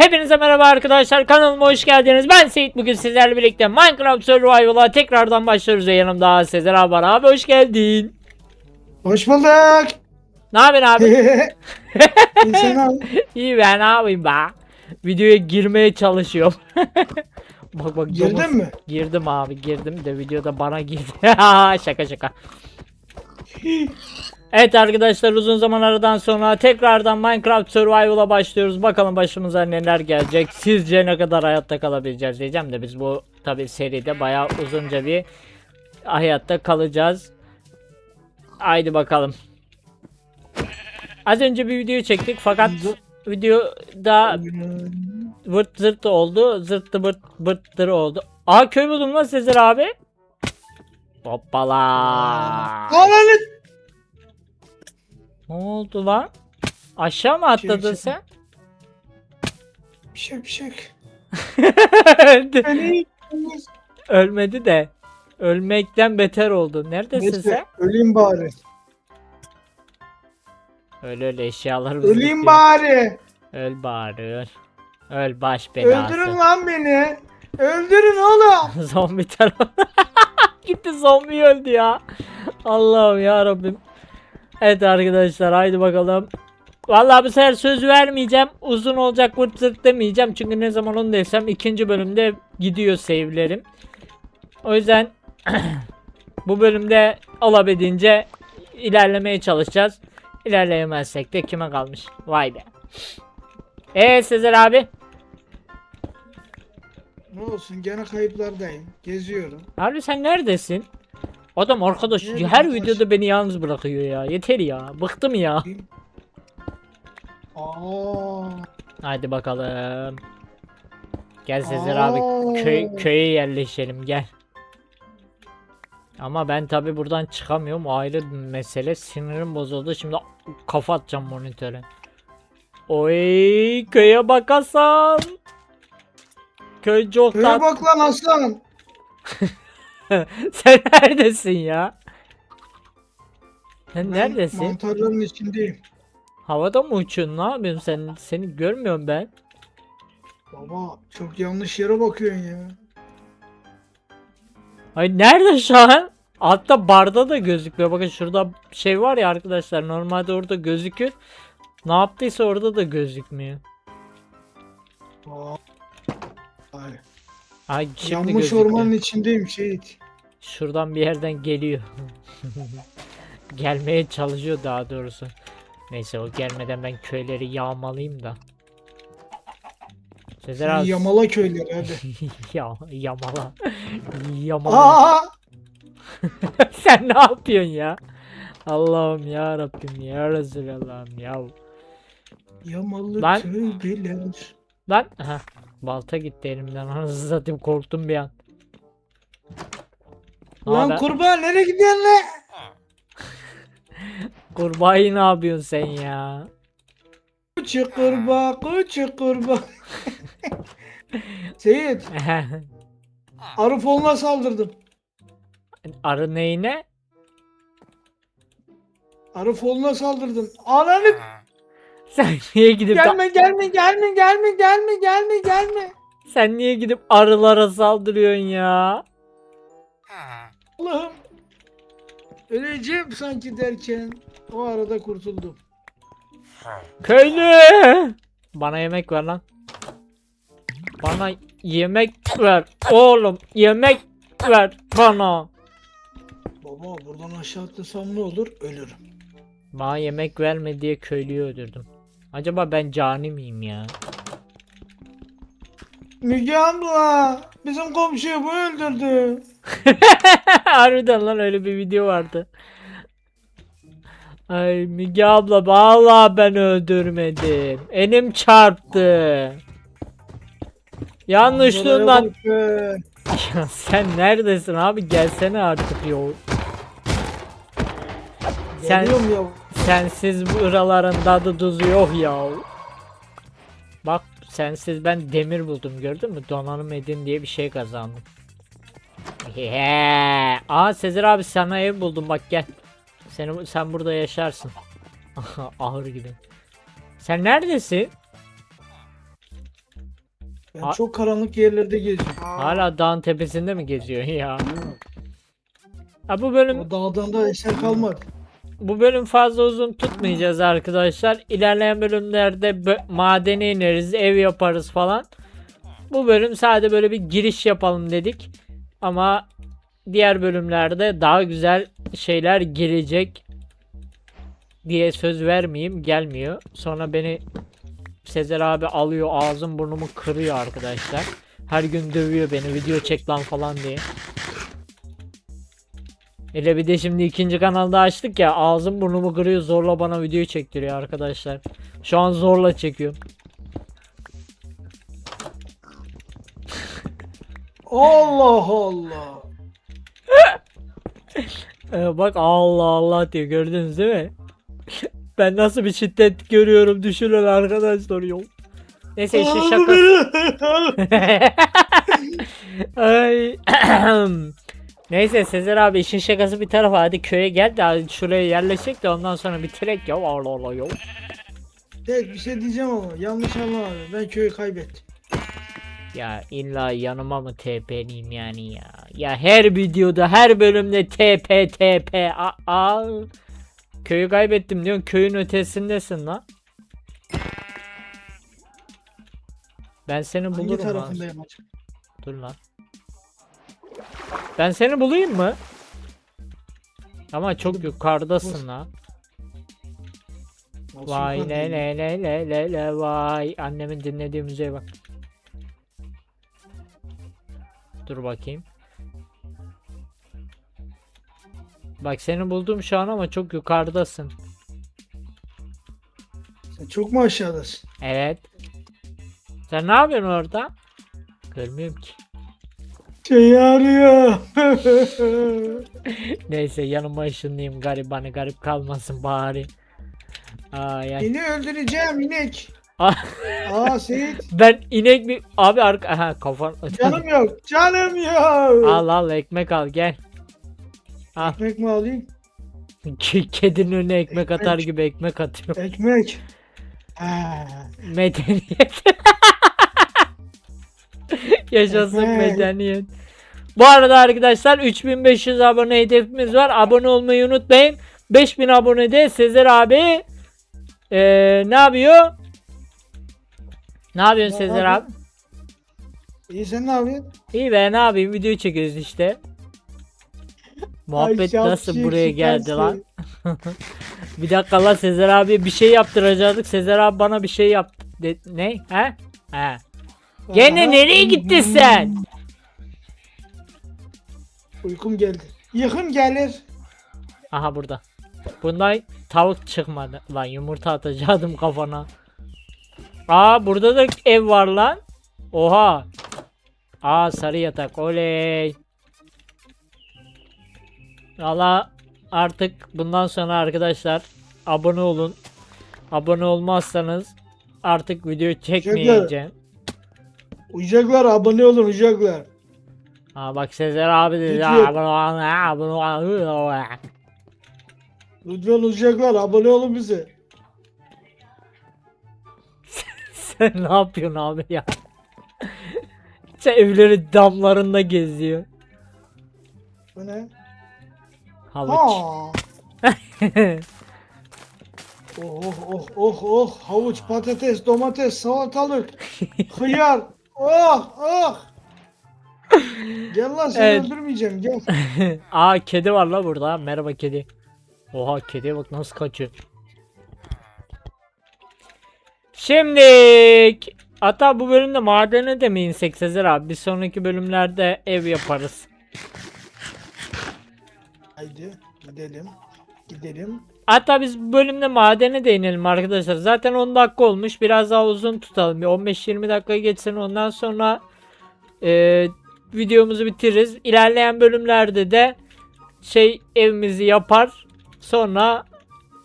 Hepinize merhaba arkadaşlar kanalıma hoş geldiniz. Ben Seyit bugün sizlerle birlikte Minecraft Survival'a tekrardan başlıyoruz ve yanımda Sezer abi var. Abi hoş geldin. Hoş bulduk. Ne yapıyorsun abi? İyi ben ne yapayım be? Videoya girmeye çalışıyorum. bak bak domuz- Girdin mi? Girdim abi girdim de videoda bana girdi. şaka şaka. Evet arkadaşlar uzun zaman aradan sonra tekrardan Minecraft Survival'a başlıyoruz. Bakalım başımıza neler gelecek. Sizce ne kadar hayatta kalabileceğiz diyeceğim de biz bu tabi seride bayağı uzunca bir hayatta kalacağız. Haydi bakalım. Az önce bir video çektik fakat videoda vırt zırt oldu. Zırttı vırt vırttır oldu. Aa köy buldum lan Sezer abi. Hoppala. Ananı. Ne oldu lan? Aşağı mı atladın Şey, sen? Bir bir şey. Öldü. Beni Ölmedi de. Ölmekten beter oldu. Neredesin Neyse sen? öleyim bari. Öl öl eşyalarımız Öleyim bitiyor. bari. Öl bari öl. Öl baş belası. Öldürün lan beni. Öldürün oğlum. zombi tarafı. Gitti zombi öldü ya. Allah'ım ya Rabbim. Evet arkadaşlar haydi bakalım. Vallahi bu sefer söz vermeyeceğim. Uzun olacak vırt zırt demeyeceğim. Çünkü ne zaman onu desem ikinci bölümde gidiyor save'lerim. O yüzden bu bölümde olabildiğince ilerlemeye çalışacağız. İlerleyemezsek de kime kalmış? Vay be. Eee Sezer abi. Ne olsun gene kayıplardayım. Geziyorum. Harbi sen neredesin? Adam arkadaş Neredeyim her arkadaş? videoda beni yalnız bırakıyor ya. Yeter ya. Bıktım ya. Aa. Hadi bakalım. Gel Sezer abi köy, köye yerleşelim gel. Ama ben tabi buradan çıkamıyorum. O ayrı mesele. Sinirim bozuldu. Şimdi kafa atacağım monitöre. Oy köye bak Hasan. Köy çok tat- bak lan aslan. Sen neredesin ya? Sen Ben neredesin? Mantarların içindeyim. Havada mı uçuyorsun? Ne yapıyorsun sen? Seni görmüyorum ben. Baba çok yanlış yere bakıyorsun ya. Ay nerede şu an? Altta barda da gözükmüyor. Bakın şurada şey var ya arkadaşlar. Normalde orada gözükür. Ne yaptıysa orada da gözükmüyor. Aa. Ay. Ay şimdi Yanmış gözüküyor. ormanın içindeyim şehit. Şuradan bir yerden geliyor. Gelmeye çalışıyor daha doğrusu. Neyse o gelmeden ben köyleri yağmalayayım da. Sezer abi. Yamala köyleri hadi. ya yamala. Yamala. Aa. Sen ne yapıyorsun ya? Allah'ım ya Rabbim ya Resulallah'ım ya. Yamalı Lan. tövbeler. Lan aha, balta gitti elimden. Anasını satayım korktum bir an. Lan kurban nereye gidiyorsun lan? kurbağayı ne yapıyorsun sen ya? Küçük kurbağa, küçük kurbağa. Seyit, arı fonuna saldırdım. Arı neyine? Arı fonuna saldırdım. Ananı Sen niye gidip gelme gelme gelme gelme gelme gelme gelme. sen niye gidip arılara saldırıyorsun ya? Allah'ım. Öleceğim sanki derken o arada kurtuldum. Köylü! Bana yemek ver lan. Bana yemek ver. Oğlum yemek ver bana. Baba buradan aşağı atlasam ne olur? Ölürüm. Bana yemek verme diye köylüyü öldürdüm. Acaba ben cani miyim ya? Müge abla bizim komşuyu bu öldürdü. Harbiden lan öyle bir video vardı. Ay Müge abla vallahi ben öldürmedim. Elim çarptı. Yanlışlığından. Ya sen neredesin abi gelsene artık yo. Sen Geliyorum ya. sensiz bu ıraların tadı tuzu yok ya. Bak sensiz ben demir buldum gördün mü? Donanım edin diye bir şey kazandım. Heee. Aa Sezer abi sana ev buldum bak gel. Seni sen burada yaşarsın. Ahır gibi. Sen neredesin? Ben Ha- çok karanlık yerlerde geziyorum. Hala dağın tepesinde mi geziyor ya? Ha, bu bölüm O dağdan da eser kalmadı. bu bölüm fazla uzun tutmayacağız arkadaşlar. İlerleyen bölümlerde bö- madene ineriz, ev yaparız falan. Bu bölüm sadece böyle bir giriş yapalım dedik. Ama diğer bölümlerde daha güzel şeyler gelecek diye söz vermeyeyim. Gelmiyor. Sonra beni Sezer abi alıyor ağzım burnumu kırıyor arkadaşlar. Her gün dövüyor beni video çek lan falan diye. Hele bir de şimdi ikinci kanalda açtık ya ağzım burnumu kırıyor zorla bana video çektiriyor arkadaşlar. Şu an zorla çekiyorum. Allah Allah. Ee, bak Allah Allah diyor gördünüz değil mi? ben nasıl bir şiddet görüyorum düşünün arkadaşlar yok. Neyse işin şakası. Ay. Neyse Sezer abi işin şakası bir tarafa hadi köye gel de hadi şuraya yerleşecek de ondan sonra bitirek ya Allah Allah yok. Tek bir şey diyeceğim ama yanlış anlama abi. Ben köyü kaybettim. Ya illa yanıma mı TP'liyim yani ya. Ya her videoda her bölümde TP TP a, a. Köyü kaybettim diyorsun köyün ötesindesin lan. Ben seni Hangi bulurum lan. tarafındayım acaba? Dur lan. Ben seni bulayım mı? Ama çok yukarıdasın lan. Nasıl Vay le yukarıdayım? le le le le le vay. Annemin dinlediği müziğe bak. Dur bakayım. Bak seni buldum şu an ama çok yukarıdasın. Sen çok mu aşağıdasın? Evet. Sen ne yapıyorsun orada? Görmüyorum ki. Şey arıyor. Neyse yanıma ışınlayayım garibanı garip kalmasın bari. Ay ay. Seni öldüreceğim inek. Aa Seyit. ben inek mi? Abi arka... Aha kafan... Canım yok. Canım yok. al al ekmek al gel. Al. Ekmek mi alayım? Ke- Kedinin önüne ekmek atar Ekmek. gibi ekmek atıyor. Ekmek. Ha. Medeniyet. Yaşasın Ekmek. medeniyet. Bu arada arkadaşlar 3500 abone hedefimiz var. Abone olmayı unutmayın. 5000 abonede Sezer abi eee, ne yapıyor? Ne yapıyorsun Ne Sezer abi? İyi sen ne yapıyorsun? İyi be ne yapayım video çekiyoruz işte. Muhabbet Ay, nasıl buraya geldi lan? Bir dakika la Sezer abi bir şey yaptıracaktık. Sezer abi bana bir şey yaptı. De- ne? He? He. Gene Aha. nereye gittin sen? Uykum geldi. Yıkım gelir. Aha burada. Bundan tavuk çıkmadı. Lan yumurta atacaktım kafana. Aa burada da ev var lan. Oha. Aa sarı yatak. Oley. Valla artık bundan sonra arkadaşlar abone olun. Abone olmazsanız artık video çekmeyeceğim. Uyacaklar abone olun uyacaklar. Aa bak Sezer abi dedi. Abone olun, abone olun. Lütfen uyacaklar abone olun bize. Sen ne yapıyorsun abi ya? Sen evlerin damlarında geziyor. Bu ne? Havuç. Ha. Oh oh oh oh oh havuç patates domates salatalık hıyar oh oh Gel lan seni Evet. öldürmeyeceğim gel. Aa kedi var la burada. Merhaba kedi. Oha kediye bak nasıl kaçıyor. Şimdi hatta bu bölümde madene de mi insek Sezer abi? Bir sonraki bölümlerde ev yaparız. Haydi gidelim. Gidelim. Hatta biz bu bölümde madene de inelim arkadaşlar. Zaten 10 dakika olmuş. Biraz daha uzun tutalım. Bir 15-20 dakika geçsin. Ondan sonra e, videomuzu bitiririz. İlerleyen bölümlerde de şey evimizi yapar. Sonra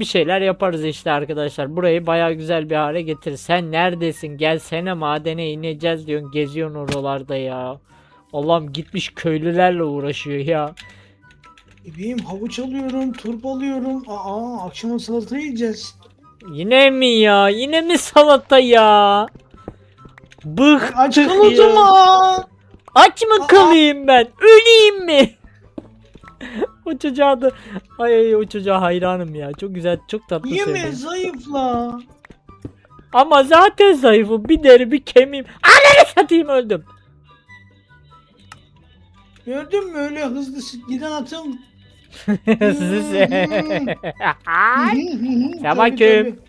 bir şeyler yaparız işte arkadaşlar. Burayı baya güzel bir hale getir. Sen neredesin? Gelsene madene ineceğiz diyorsun. Geziyorsun oralarda ya. Allah'ım gitmiş köylülerle uğraşıyor ya. Bebeğim havuç alıyorum, turp alıyorum. Aa akşama salata yiyeceğiz. Yine mi ya? Yine mi salata ya? Bıktık Aç kal o ya. zaman. Aç mı Aa. kalayım ben? Öleyim mi? O çocuğa da ay, ay o çocuğa hayranım ya. Çok güzel, çok tatlı Yeme söylüyor. zayıfla. Ama zaten zayıfım. Bir deri bir kemiğim. Ananı satayım öldüm. Gördün mü öyle hızlı giden atın. Sen bakayım.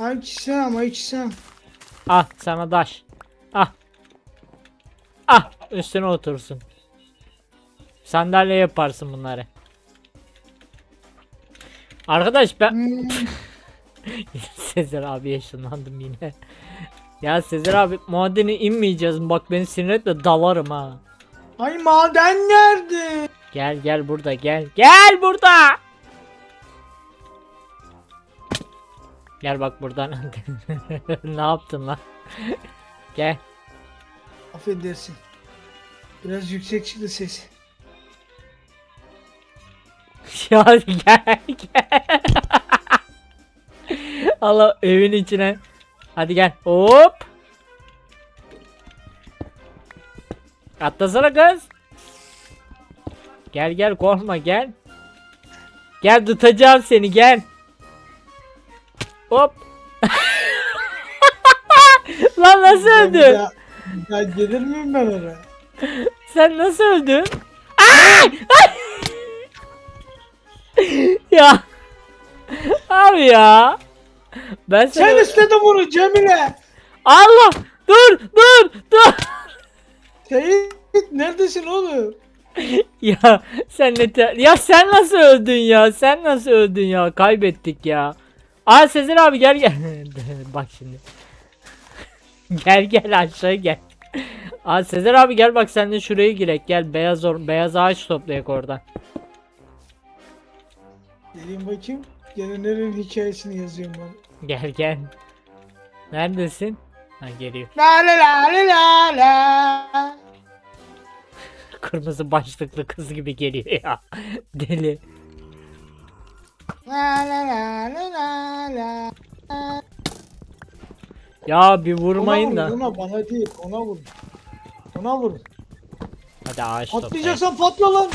Ay çisem ay çisem. ah sana daş. Ah. Ah üstüne otursun. Sandalye yaparsın bunları. Arkadaş ben Hmm, Sezer abi yaşlandım yine. Ya Sezer abi madene inmeyeceğiz? Bak beni sinir etme dalarım ha. Ay maden nerede? Gel gel burada gel. Gel burada. Gel bak buradan. ne yaptın lan? gel. Affedersin. Biraz yüksek çıktı ses. Ya gel gel. Allah evin içine. Hadi gel. Hop. Atlasana kız. Gel gel korkma gel. Gel tutacağım seni gel. Hop. Lan nasıl öldün? daha gelir miyim ben oraya? Sen nasıl öldün? Ay! Abi ya. Ben seni... Sen istedin bunu Cemile. Allah! Dur! Dur! Dur! Seyit neredesin oğlum? ya sen ne te- Ya sen nasıl öldün ya? Sen nasıl öldün ya? Kaybettik ya. Aa Sezer abi gel gel. bak şimdi. gel gel aşağı gel. Aa Sezer abi gel bak sen de şuraya girek. Gel beyaz or beyaz ağaç toplayak oradan. Geleyim bakayım. Gelenlerin hikayesini yazıyorum ben. Gel gel. Neredesin? Ha geliyor. La la la la la la. Kırmızı başlıklı kız gibi geliyor ya. Deli. La la la la la la. Ya bir Ona vurmayın vurun, da. Ona bana değil ona vur. Ona vur. Hadi ağaç toplayalım. Patlayacaksan patla lan.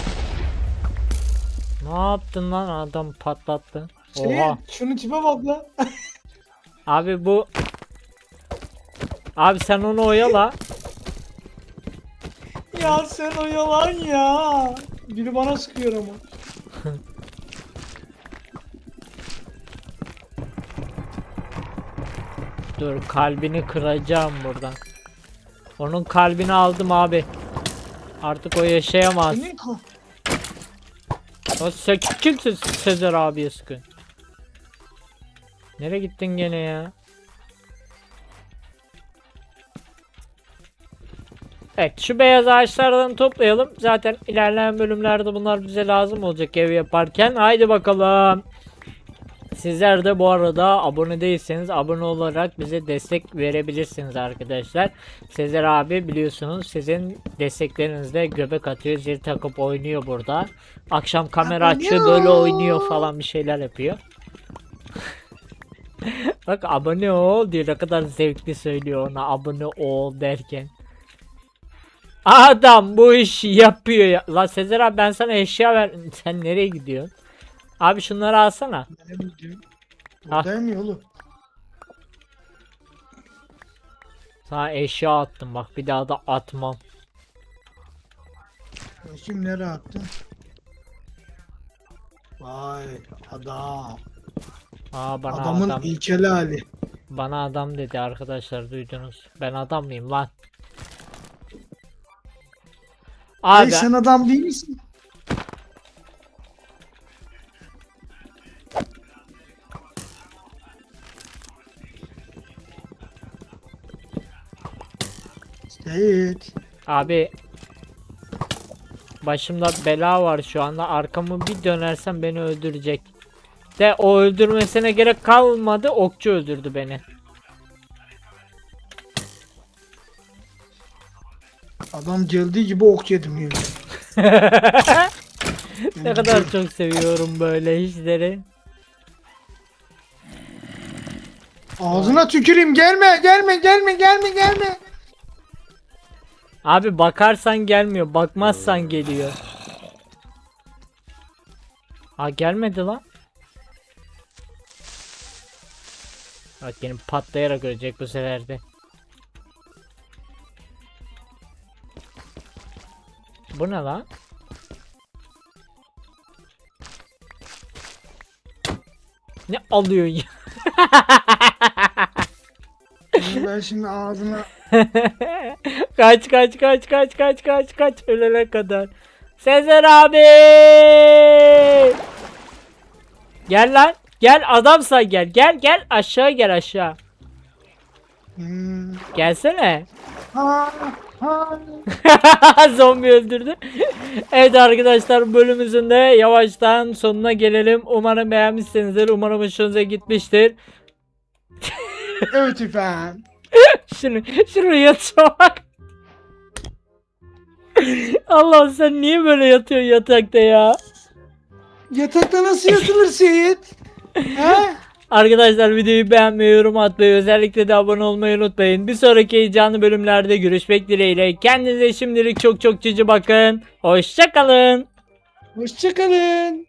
Ne yaptın lan adam patlattı. Şey, Oha. şunun tipe bak lan. Abi bu Abi sen onu oyala. ya sen o yalan ya. Biri bana sıkıyor ama. Dur kalbini kıracağım buradan. Onun kalbini aldım abi. Artık o yaşayamaz. O sen kimsin Sezer abiye sıkın. Nereye gittin gene ya? Evet şu beyaz ağaçlardan toplayalım. Zaten ilerleyen bölümlerde bunlar bize lazım olacak ev yaparken. Haydi bakalım. Sizler de bu arada abone değilseniz abone olarak bize destek verebilirsiniz arkadaşlar. Sezer abi biliyorsunuz sizin desteklerinizle göbek atıyor, zil takıp oynuyor burada. Akşam kamera açıyor böyle oynuyor falan bir şeyler yapıyor. Bak abone ol diyor ne kadar zevkli söylüyor ona abone ol derken. Adam bu işi yapıyor ya. Lan Sezer abi ben sana eşya ver. Sen nereye gidiyorsun? Abi şunları alsana. Nereye gidiyorsun? Ah. Buradayım. Sana eşya attım bak bir daha da atmam. Bakayım nereye attın? Vay adam. Aa bana Adamın adam ilkeli hali. bana adam dedi arkadaşlar duydunuz. Ben adam mıyım lan? Abi sen adam değil misin? Seyit. abi başımda bela var şu anda. Arkamı bir dönersem beni öldürecek. De o öldürmesine gerek kalmadı. Okçu öldürdü beni. Adam geldiği gibi ok yedim yemin. ne kadar çok seviyorum böyle işleri. Ağzına tüküreyim gelme gelme gelme gelme gelme. Abi bakarsan gelmiyor. Bakmazsan geliyor. Ha gelmedi lan. Bak benim patlayarak ölecek bu sefer de. Bu ne lan? Ne alıyorsun ya? ben şimdi ağzına kaç kaç kaç kaç kaç kaç kaç ölene kadar. Sezer abi! Gel lan. Gel adamsa gel. Gel gel aşağı gel aşağı. Hmm. Gelsene. Zombi öldürdü. evet arkadaşlar bölümümüzün de yavaştan sonuna gelelim. Umarım beğenmişsinizdir. Umarım hoşunuza gitmiştir. Evet efendim. Şunu, şunu yatağa bak. Allah sen niye böyle yatıyorsun yatakta ya? Yatakta nasıl yatılır Seyit? Arkadaşlar videoyu beğenmeyi, yorum atmayı, özellikle de abone olmayı unutmayın. Bir sonraki heyecanlı bölümlerde görüşmek dileğiyle. Kendinize şimdilik çok çok cici bakın. Hoşçakalın. Hoşçakalın.